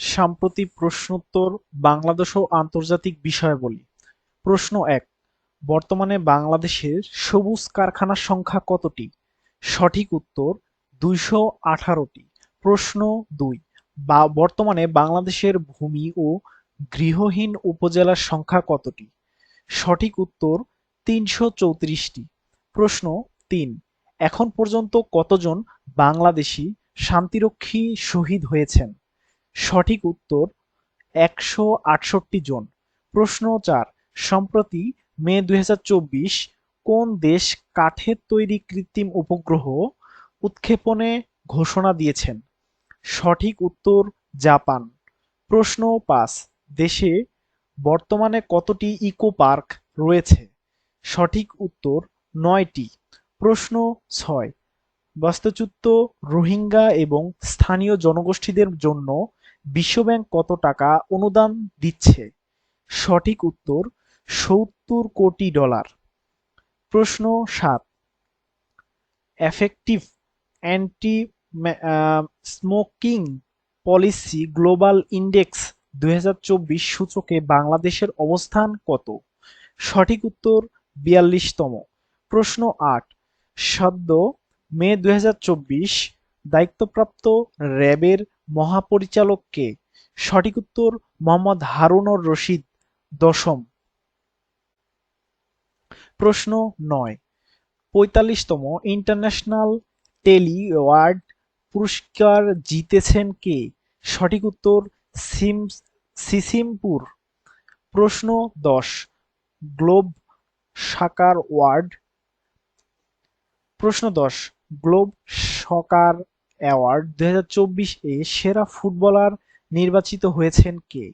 সাম্প্রতিক প্রশ্নোত্তর বাংলাদেশ ও আন্তর্জাতিক বিষয়াবলী প্রশ্ন এক, বর্তমানে বাংলাদেশের সবুজ কারখানার সংখ্যা কতটি? সঠিক উত্তর, দুইশো আঠারোটি। প্রশ্ন দুই, বা বর্তমানে বাংলাদেশের ভূমি ও গৃহহীন উপজেলার সংখ্যা কতটি? সঠিক উত্তর, তিনশো চৌত্রিশটি। প্রশ্ন তিন, এখন পর্যন্ত কতজন বাংলাদেশি শান্তিরক্ষী শহীদ হয়েছেন? সঠিক উত্তর একশো আটষট্টি জন। প্রশ্ন চার, সম্প্রতি মে দুই হাজার চব্বিশ কোন দেশ কাঠের তৈরি কৃত্রিম উপগ্রহ উৎক্ষেপণে ঘোষণা দিয়েছেন? সঠিক উত্তর, জাপান। প্রশ্ন পাঁচ, দেশে বর্তমানে কতটি ইকো পার্ক রয়েছে? সঠিক উত্তর, নয়টি। প্রশ্ন ছয়, বাস্তুচ্যুত রোহিঙ্গা এবং স্থানীয় জনগোষ্ঠীদের জন্য বিশ্বব্যাংক কত টাকা অনুদান দিচ্ছে? সঠিক উত্তর, সত্তর কোটি ডলার। প্রশ্ন সাত। Effective anti smoking policy global index দুই হাজার চব্বিশ সূচকে বাংলাদেশের অবস্থান কত? সঠিক উত্তর, বিয়াল্লিশতম। প্রশ্ন আট। সদ্য মে দু হাজার চব্বিশ দায়িত্বপ্রাপ্ত র্যাবের মহাপরিচালক কে সঠিক উত্তর মোহাম্মদ হারুনর রশিদ দশম। প্রশ্ন নয়। পঁয়তাল্লিশতম ইন্টারন্যাশনাল টেলি অ্যাওয়ার্ড পুরস্কার জিতেছেন কে? সঠিক উত্তর সিসিমপুর। প্রশ্ন দশ। গ্লোব সাকার ওয়ার্ড প্রশ্ন দশ। Globe Soccer Award. দুই এ সেরা ফুটবলার নির্বাচিত হয়েছেন কে?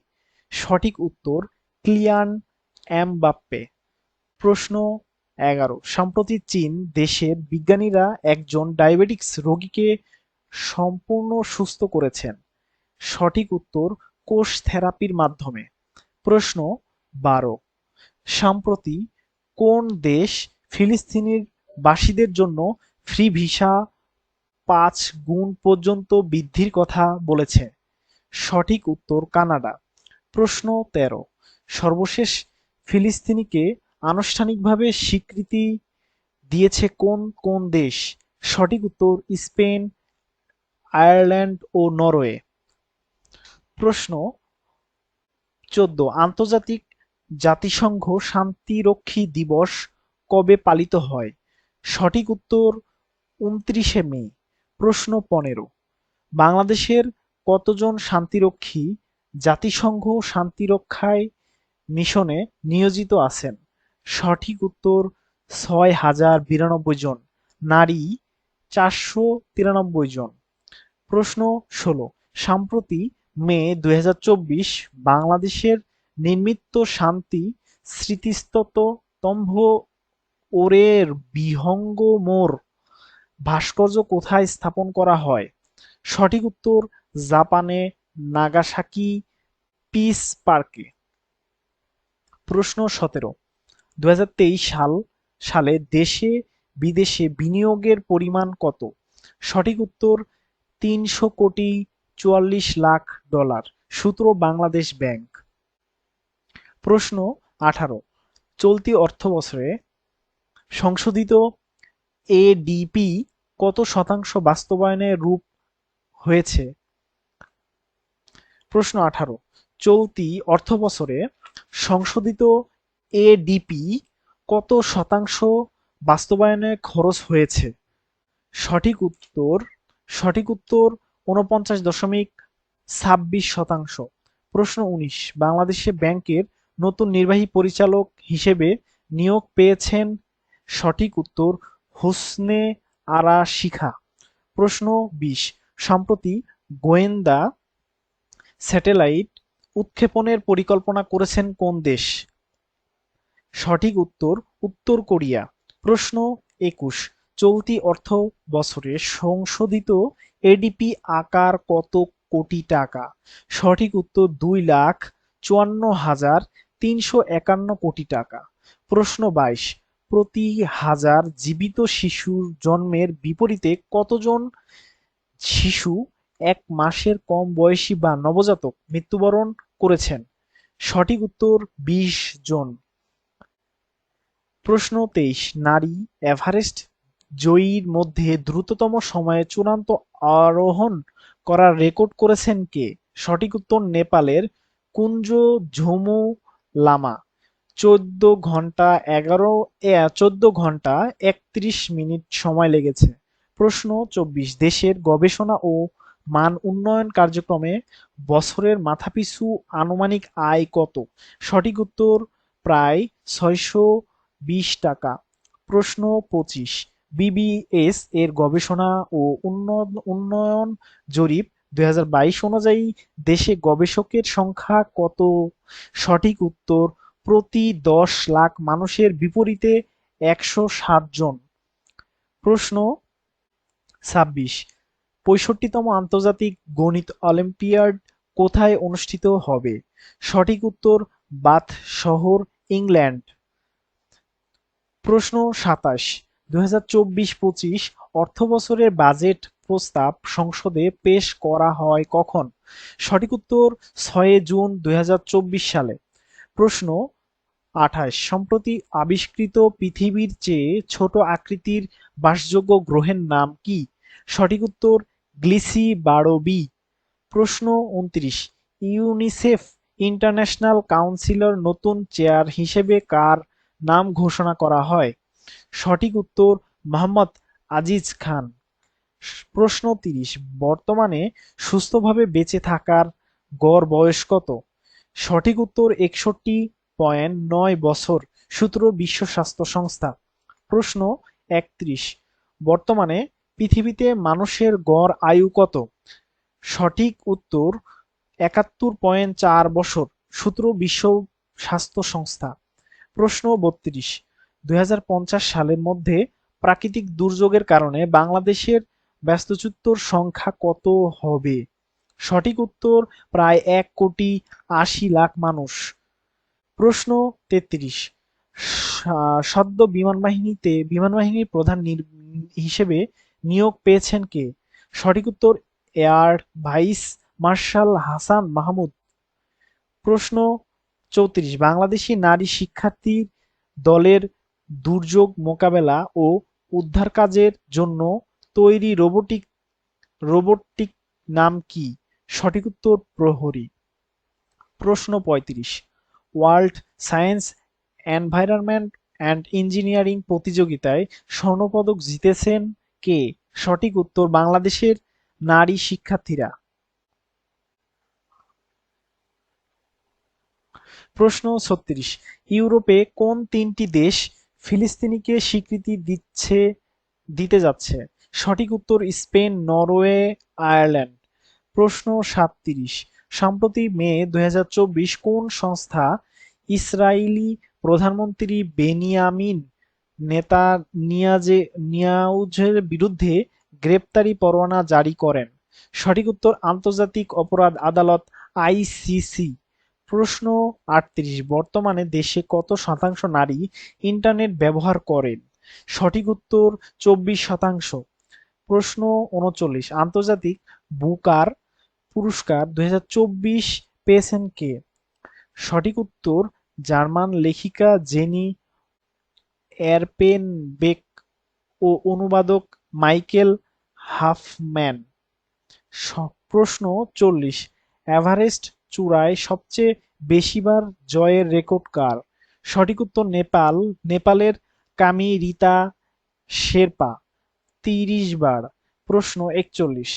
সঠিক উত্তর, ক্লিয়ান এমবাপ্পে। প্রশ্ন এগারো। সম্প্রতি চীন দেশের বিজ্ঞানীরা একজন ডায়াবেটিক্স রোগীকে সম্পূর্ণ সুস্থ করেছেন। সঠিক উত্তর, কোষ থেরাপির মাধ্যমে। প্রশ্ন বারো। সম্প্রতি কোন দেশ ফিলিস্তিনির বাসীদের জন্য ফ্রি ভিসা পাঁচ গুণ পর্যন্ত বৃদ্ধির কথা বলেছে। সঠিক উত্তর কানাডা। প্রশ্ন তেরো। সর্বশেষ ফিলিস্তিনিকে আনুষ্ঠানিকভাবে স্বীকৃতি দিয়েছে কোন কোন দেশ? সঠিক উত্তর স্পেন, আয়ারল্যান্ড ও নরওয়ে। প্রশ্ন চোদ্দ। আন্তর্জাতিক জাতিসংঘ শান্তিরক্ষী দিবস কবে পালিত হয়? সঠিক উত্তর উনত্রিশে মে। প্রশ্ন পনেরো। বাংলাদেশের কতজন শান্তিরক্ষী জাতিসংঘ শান্তিরক্ষায় মিশনে নিয়োজিত আছেন? সঠিক উত্তর, ছয় হাজার বিরানব্বই জন। নারী, চারশো তিরানব্বই জন। প্রশ্ন ষোলো। সম্প্রতি মে দু হাজার চব্বিশ বাংলাদেশের নির্মিত শান্তি স্মৃতিস্তত তম্ভ ওরের বিহঙ্গ মোর ভাস্কর্য কোথায় স্থাপন করা হয়? সঠিক উত্তর, জাপানে নাগাসাকি পিস পার্কে। প্রশ্ন সতেরো। দু সাল, সালে দেশে বিদেশে বিনিয়োগের পরিমাণ কত? সঠিক উত্তর, তিনশো কোটি চুয়াল্লিশ লাখ ডলার, সূত্র বাংলাদেশ ব্যাংক। প্রশ্ন আঠারো। চলতি অর্থবছরে সংশোধিত এডিপি কত শতাংশ বাস্তবায়নে রূপ হয়েছে? প্রশ্ন আঠারো। চলতি অর্থ বছরে সংশোধিত এডিপি কত শতাংশ বাস্তবায়নে খরচ হয়েছে? সঠিক উত্তর সঠিক উত্তর উনপঞ্চাশ দশমিক ছাব্বিশ শতাংশ। প্রশ্ন উনিশ। বাংলাদেশে ব্যাংকের নতুন নির্বাহী পরিচালক হিসেবে নিয়োগ পেয়েছেন? সঠিক উত্তর হোসনে আরা শিখা। প্রশ্ন বিশ। সম্প্রতি গোয়েন্দা স্যাটেলাইট উৎক্ষেপণের পরিকল্পনা করেছেন কোন দেশ? সঠিক উত্তর উত্তর কোরিয়া। প্রশ্ন একুশ। চলতি অর্থ বছরে সংশোধিত এডিপি আকার কত কোটি টাকা? সঠিক উত্তর, দুই লাখ চুয়ান্ন হাজার তিনশো একান্ন কোটি টাকা। প্রশ্ন বাইশ। প্রতি হাজার জীবিত শিশুর জন্মের বিপরীতে কতজন শিশু এক মাসের কম বয়সী বা নবজাতক মৃত্যুবরণ করেছেন? সঠিক উত্তর, বিশ জন। প্রশ্ন তেইশ, নারী এভারেস্ট জয়ীর মধ্যে দ্রুততম সময়ে চূড়ান্ত আরোহণ করার রেকর্ড করেছেন কে? সঠিক উত্তর, নেপালের কুঞ্জ ঝুমু লামা। চোদ্দ ঘণ্টা এগারো চোদ্দ ঘণ্টা একত্রিশ মিনিট সময় লেগেছে। প্রশ্ন, চব্বিশ। দেশের গবেষণা ও মান উন্নয়ন কার্যক্রমে বছরের মাথাপিছু আনুমানিক আয় কত? সঠিক উত্তর প্রায় ছয়শো বিশ টাকা। প্রশ্ন, পঁচিশ। বিবিএস এর গবেষণা ও উন্নয়ন উন্নয়ন জরিপ দুই হাজার বাইশ অনুযায়ী দেশে গবেষকের সংখ্যা কত? সঠিক উত্তর প্রতি দশ লাখ মানুষের বিপরীতে একশো ষাট জন। প্রশ্ন ছাব্বিশ, পঁয়ষট্টিতম আন্তর্জাতিক গণিত অলিম্পিয়াড কোথায় অনুষ্ঠিত হবে? সঠিক উত্তর, বাথ শহর, ইংল্যান্ড। প্রশ্ন সাতাশ দুই হাজার চব্বিশ পঁচিশ অর্থবছরের বাজেট প্রস্তাব সংসদে পেশ করা হয় কখন? সঠিক উত্তর, ছয় জুন দুই হাজার চব্বিশ সালে। প্রশ্ন আঠাশ। সম্প্রতি আবিষ্কৃত পৃথিবীর চেয়ে ছোট আকৃতির বাসযোগ্য গ্রহের নাম কি? সঠিক উত্তর গ্লিসি বারোবি প্রশ্ন উনত্রিশ। ইউনিসেফ ইন্টারন্যাশনাল কাউন্সিলর নতুন চেয়ার হিসেবে কার নাম ঘোষণা করা হয়? সঠিক উত্তর, মোহাম্মদ আজিজ খান। প্রশ্ন তিরিশ। বর্তমানে সুস্থভাবে বেঁচে থাকার গড় বয়স কত? সঠিক উত্তর, একষট্টি পয়েন্ট নয় বছর সূত্র বিশ্ব স্বাস্থ্য সংস্থা। প্রশ্ন একত্রিশ, বর্তমানে পৃথিবীতে মানুষের গড় আয়ু কত? সঠিক উত্তর একাত্তর পয়েন্ট চার বছর, সূত্র বিশ্ব স্বাস্থ্য সংস্থা। প্রশ্ন বত্রিশ, দুই সালের মধ্যে প্রাকৃতিক দুর্যোগের কারণে বাংলাদেশের ব্যস্তচ্যুতর সংখ্যা কত হবে? সঠিক উত্তর প্রায় এক কোটি আশি লাখ মানুষ। প্রশ্ন তেত্রিশ। সদ্য বিমান বাহিনীতে, বিমান বাহিনীর প্রধান হিসেবে নিয়োগ পেয়েছেন কে? সঠিক উত্তর, air vice marshal Hasan Mahmud. প্রশ্ন চৌত্রিশ, বাংলাদেশি নারী শিক্ষার্থী দলের দুর্যোগ মোকাবেলা ও উদ্ধার কাজের জন্য তৈরি রোবোটিক রোবটটিক নাম কি? সঠিক উত্তর, প্রহরী। প্রশ্ন পঁয়ত্রিশ world science environment and engineering প্রতিযোগিতায় স্বর্ণপদক জিতেছেন কে? সঠিক উত্তর বাংলাদেশের নারী শিক্ষার্থীরা। প্রশ্ন ছত্রিশ, ইউরোপে কোন তিনটি দেশ ফিলিস্তিনিকে স্বীকৃতি দিচ্ছে, দিতে যাচ্ছে? সঠিক উত্তর স্পেন, নরওয়ে, আয়ারল্যান্ড। প্রশ্ন সাতত্রিশ সম্প্রতি মে দু হাজার চব্বিশ কোন সংস্থা ইসরায়েলি প্রধানমন্ত্রী বেনিয়ামিন নেতা নিয়াজে নিয়াউজের বিরুদ্ধে গ্রেপ্তারি পরোয়ানা জারি করেন? সঠিক উত্তর আন্তর্জাতিক অপরাধ আদালত আইসিসি। প্রশ্ন আটত্রিশ, বর্তমানে দেশে কত শতাংশ নারী ইন্টারনেট ব্যবহার করেন সঠিক উত্তর চব্বিশ শতাংশ। প্রশ্ন উনচল্লিশ, আন্তর্জাতিক বুকার পুরস্কার দুই হাজার চব্বিশ পেয়েছেন কে? সঠিক উত্তর, জার্মান লেখিকা জেনি এরপেনবেক ও অনুবাদক মাইকেল হাফম্যান। প্রশ্ন চল্লিশ, এভারেস্ট চূড়ায় সবচেয়ে বেশিবার জয়ের রেকর্ড কার? সঠিক উত্তর, নেপাল, নেপালের কামি রিতা শেরপা, তিরিশ বার। প্রশ্ন একচল্লিশ,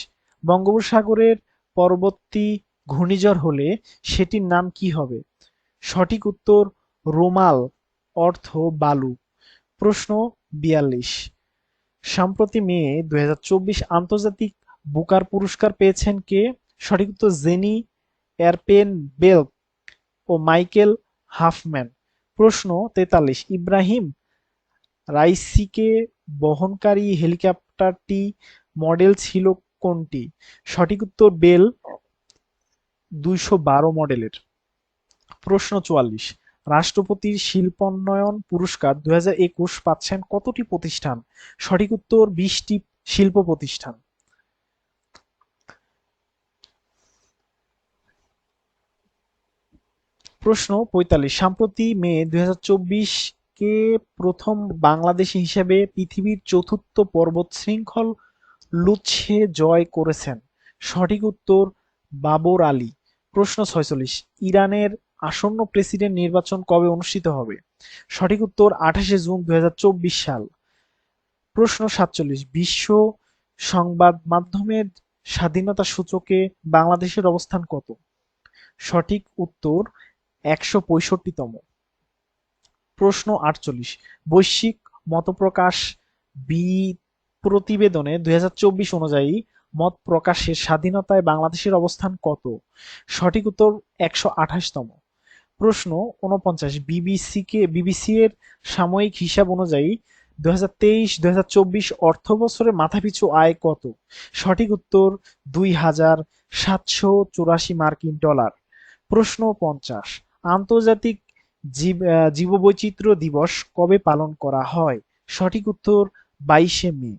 বঙ্গোপসাগরের পরবর্তী ঘূর্ণিঝড় হলে সেটির নাম কি হবে? সঠিক উত্তর, রোমাল, অর্থ বালু। প্রশ্ন বিয়াল্লিশ। সম্প্রতি মে দু হাজার চব্বিশ আন্তর্জাতিক বুকার পুরস্কার পেয়েছেন কে? সঠিক উত্তর, জেনি এয়ারপেন বেল ও মাইকেল হাফম্যান। প্রশ্ন তেতাল্লিশ। ইব্রাহিম রাইসিকে বহনকারী হেলিকপ্টারটি মডেল ছিল কোনটি? সঠিক উত্তর বেল দুইশো বারো মডেলের। প্রশ্ন চুয়াল্লিশ। রাষ্ট্রপতির শিল্পোন্নয়ন পুরস্কার দুই হাজার একুশ পাচ্ছেন কতটি প্রতিষ্ঠান? সঠিক উত্তর, বিশটি শিল্প প্রতিষ্ঠান। প্রশ্ন পঁয়তাল্লিশ। সাম্প্রতি মে দু হাজার চব্বিশ কে প্রথম বাংলাদেশী হিসেবে পৃথিবীর চতুর্থ পর্বত শৃঙ্খল লুৎসে জয় করেছেন। সঠিক উত্তর বাবর আলী। প্রশ্ন ছয়চল্লিশ, ইরানের আসন্ন প্রেসিডেন্ট নির্বাচন কবে অনুষ্ঠিত হবে? সঠিক উত্তর আঠাশে জুন দুই হাজার চব্বিশ সাল। প্রশ্ন সাতচল্লিশ, বিশ্ব সংবাদ মাধ্যমের স্বাধীনতা সূচকে বাংলাদেশের অবস্থান কত? সঠিক উত্তর একশো পঁয়ষট্টিতম। প্রশ্ন আটচল্লিশ, বৈশ্বিক মতপ্রকাশ বি প্রতিবেদনে দু হাজার চব্বিশ অনুযায়ী মত প্রকাশের স্বাধীনতায় বাংলাদেশের অবস্থান কত? সঠিক উত্তর একশো আঠাশতম। প্রশ্ন উনপঞ্চাশ বিবিসি কে বিবিসি এর সাময়িক হিসাব অনুযায়ী দুই হাজার তেইশ চব্বিশ অর্থ বছরে মাথাপিছু আয় কত? সঠিক উত্তর দুই হাজার সাতশো চুরাশি মার্কিন ডলার। প্রশ্ন পঞ্চাশ, আন্তর্জাতিক জীব জীববৈচিত্র্য দিবস কবে পালন করা হয়? সঠিক উত্তর বাইশে মে।